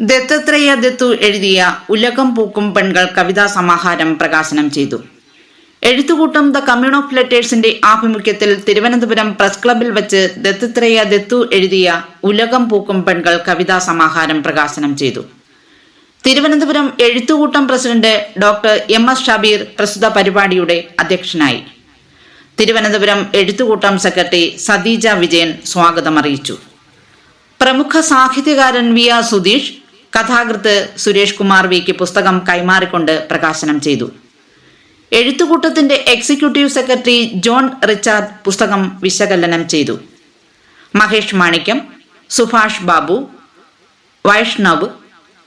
ദത്തത്രേയ ദത്തു എഴുതിയ ഉലകം പൂക്കും പെൺകൾ കവിതാ സമാഹാരം പ്രകാശനം ചെയ്തു. എഴുത്തുകൂട്ടം ദ കമ്മ്യൂൺ ഓഫ് ലെറ്റേഴ്സിന്റെ ആഭിമുഖ്യത്തിൽ തിരുവനന്തപുരം പ്രസ് ക്ലബിൽ വെച്ച് ദത്തത്രേയ ദത്തു എഴുതിയ ഉലകം പൂക്കും പെൺകൾ കവിതാ സമാഹാരം പ്രകാശനം ചെയ്തു. Thiruvananthapuram Ezhuthukoottam president doctor M S Shabeer പ്രസ്തുത പരിപാടിയുടെ അധ്യക്ഷനായി. തിരുവനന്തപുരം എഴുത്തുകൂട്ടം സെക്രട്ടറി സതീജ വിജയൻ സ്വാഗതം അറിയിച്ചു പ്രമുഖ സാഹിത്യകാരൻ വി ആർ സുധീഷ് കഥാകൃത്ത് സുരേഷ് കുമാർ വിക്ക് പുസ്തകം കൈമാറിക്കൊണ്ട് പ്രകാശനം ചെയ്തു. എഴുത്തുകൂട്ടത്തിന്റെ എക്സിക്യൂട്ടീവ് സെക്രട്ടറി ജോൺ റിച്ചാർഡ് പുസ്തകം വിശകലനം ചെയ്തു. മഹേഷ് മാണിക്യം സുഭാഷ് ബാബു വൈഷ്ണവ്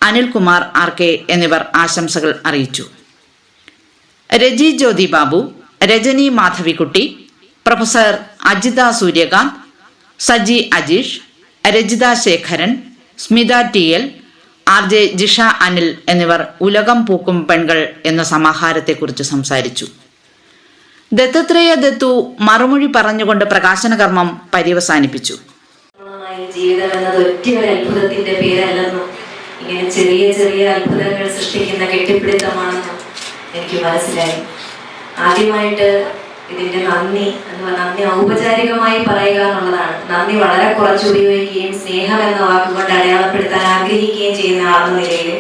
അനിൽകുമാർ ആർ കെ എന്നിവർ ആശംസകൾ അറിയിച്ചു. Reji Jyothi Babu Rajani Madhavikutty professor Ajitha Suryakanth Saji Ajeesh Rajitha Sekharan Smitha T L R J Jisha Anil എന്നിവർ ഉലകം പൂക്കും പെൺകൾ എന്ന സമാഹാരത്തെക്കുറിച്ച് സംസാരിച്ചു. ദത്തത്രേയ ദത്തു മറുമൊഴി പറഞ്ഞുകൊണ്ട് പ്രകാശന കർമ്മം പര്യവസാനിപ്പിച്ചു ഇങ്ങനെ ചെറിയ ചെറിയ സൃഷ്ടിക്കുന്ന എനിക്ക് മനസ്സിലായി. ആദ്യമായിട്ട് ഇതിന്റെ നന്ദി എന്ന് നന്ദി ഔപചാരികമായി പറയുക എന്നുള്ളതാണ്. നന്ദി വളരെ കുറച്ച് ഉപയോഗിക്കുകയും സ്നേഹം എന്ന വാക്കുകൊണ്ട് അടയാളപ്പെടുത്താൻ ആഗ്രഹിക്കുകയും ചെയ്യുന്ന ആളെന്ന നിലയിൽ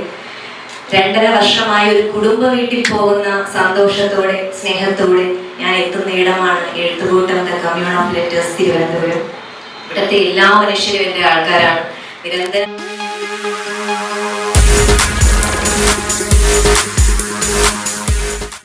രണ്ടര വർഷമായി ഒരു കുടുംബ വീട്ടിൽ പോകുന്ന സന്തോഷത്തോടെ സ്നേഹത്തോടെ ഞാൻ എത്തുന്ന ഇടമാണ് Ezhuthukoottam the commune of letters Thiruvananthapuram. ഇവിടുത്തെ എല്ലാ മനുഷ്യരും എന്റെ ആൾക്കാരാണ്. നിരന്തരം